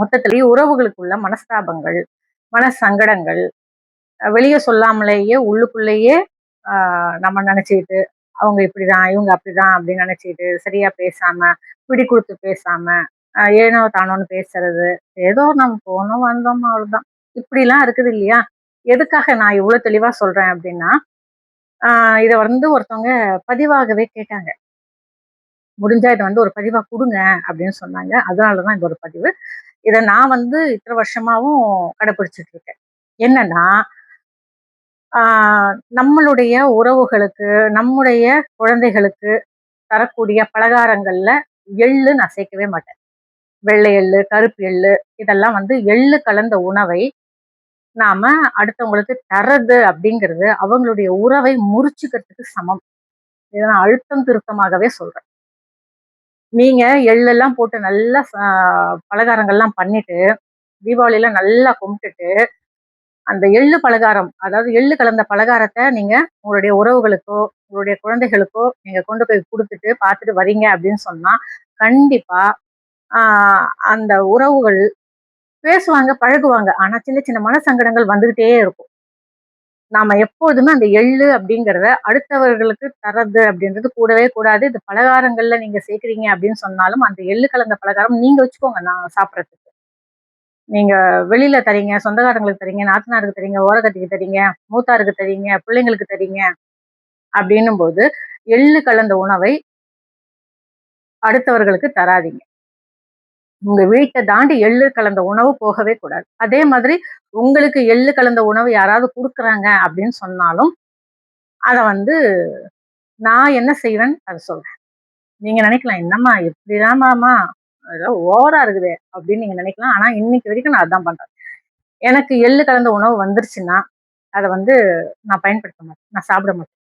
மொத்தத்திலேயே உறவுகளுக்குள்ள மனஸ்தாபங்கள் மன சங்கடங்கள் வெளியே சொல்லாமலேயே உள்ளுக்குள்ளேயே ஆஹ் நம்ம நினைச்சிட்டு அவங்க இப்படிதான் இவங்க அப்படிதான் அப்படின்னு நினைச்சிட்டு சரியா பேசாம பிடி கொடுத்து பேசாம ஏனோ தானோன்னு பேசுறது. ஏதோ நம்ம போனோம் வந்தோம் அவ்வளவுதான். இப்படிலாம் இருக்குது இல்லையா? எதுக்காக நான் இவ்வளவு தெளிவா சொல்றேன் அப்படின்னா ஆஹ் இதை வந்து ஒருத்தவங்க பதிவாகவே கேட்டாங்க. முடிஞ்சா இதை வந்து ஒரு பதிவா கொடுங்க அப்படின்னு சொன்னாங்க. அதனாலதான் இந்த ஒரு பதிவு. இதை நான் வந்து இத்தனை வருஷமாவும் கடைபிடிச்சிட்டு இருக்கேன் என்னன்னா ஆஹ் நம்மளுடைய உறவுகளுக்கு நம்முடைய குழந்தைகளுக்கு தரக்கூடிய பலகாரங்கள்ல எள்ளு நான் சேர்க்கவே மாட்டேன். வெள்ளை எள்ளு கருப்பு எள்ளு இதெல்லாம் வந்து எள்ளு கலந்த உணவை நாம அடுத்தவங்களுக்கு தர்றது அப்படிங்கிறது அவங்களுடைய உறவை முறிச்சுக்கிறதுக்கு சமம். இதை நான் அழுத்தம் திருத்தமாகவே சொல்றேன். நீங்க எள்ளெல்லாம் போட்டு நல்லா பலகாரங்கள்லாம் பண்ணிட்டு தீபாவளியில நல்லா கும்பிட்டுட்டு அந்த எள்ளு பலகாரம் அதாவது எள்ளு கலந்த பலகாரத்தை நீங்க உங்களுடைய உறவுகளுக்கோ உங்களுடைய குழந்தைகளுக்கோ நீங்க கொண்டு போய் கொடுத்துட்டு பார்த்துட்டு வரீங்க அப்படின்னு சொன்னா கண்டிப்பா அந்த உறவுகள் பேசுவாங்க பழகுவாங்க. ஆனா சின்ன சின்ன மன சங்கடங்கள் வந்துகிட்டே இருக்கும். நாம எப்போதுமே அந்த எள்ளு அப்படிங்கிறத அடுத்தவர்களுக்கு தரது அப்படின்றது கூடவே கூடாது. இது பலகாரங்கள்ல நீங்க சேர்க்குறீங்க அப்படின்னு சொன்னாலும் அந்த எள்ளு கலந்த பலகாரம் நீங்க வச்சுக்கோங்க நான் சாப்பிட்றதுக்கு. நீங்க வெளியில தரீங்க சொந்தக்காரங்களுக்கு தரீங்க நாத்தனாருக்கு தரீங்க ஓரகத்திக்கு தரீங்க மூத்தாருக்கு தரீங்க பிள்ளைங்களுக்கு தரீங்க அப்படின்னும் போது எள்ளு கலந்த உணவை அடுத்தவர்களுக்கு தராதிங்க. உங்க வீட்டை தாண்டி எள்ளு கலந்த உணவு போகவே கூடாது. அதே மாதிரி உங்களுக்கு எள்ளு கலந்த உணவு யாராவது கொடுக்குறாங்க அப்படின்னு சொன்னாலும் அதை வந்து நான் என்ன செய்வேன்? அதை சொல்றேன். நீங்க நினைக்கலாம் என்னம்மா இப்படிதான் மாமா? அதெல்லாம் ஓவரா இருக்குது அப்படின்னு நீங்க நினைக்கலாம். ஆனா இன்னைக்கு வரைக்கும் நான் அதான் பண்றேன். எனக்கு எள்ளு கலந்த உணவு வந்துருச்சுன்னா அதை வந்து நான் பயன்படுத்த மாட்டேன். நான் சாப்பிட மாட்டேன்.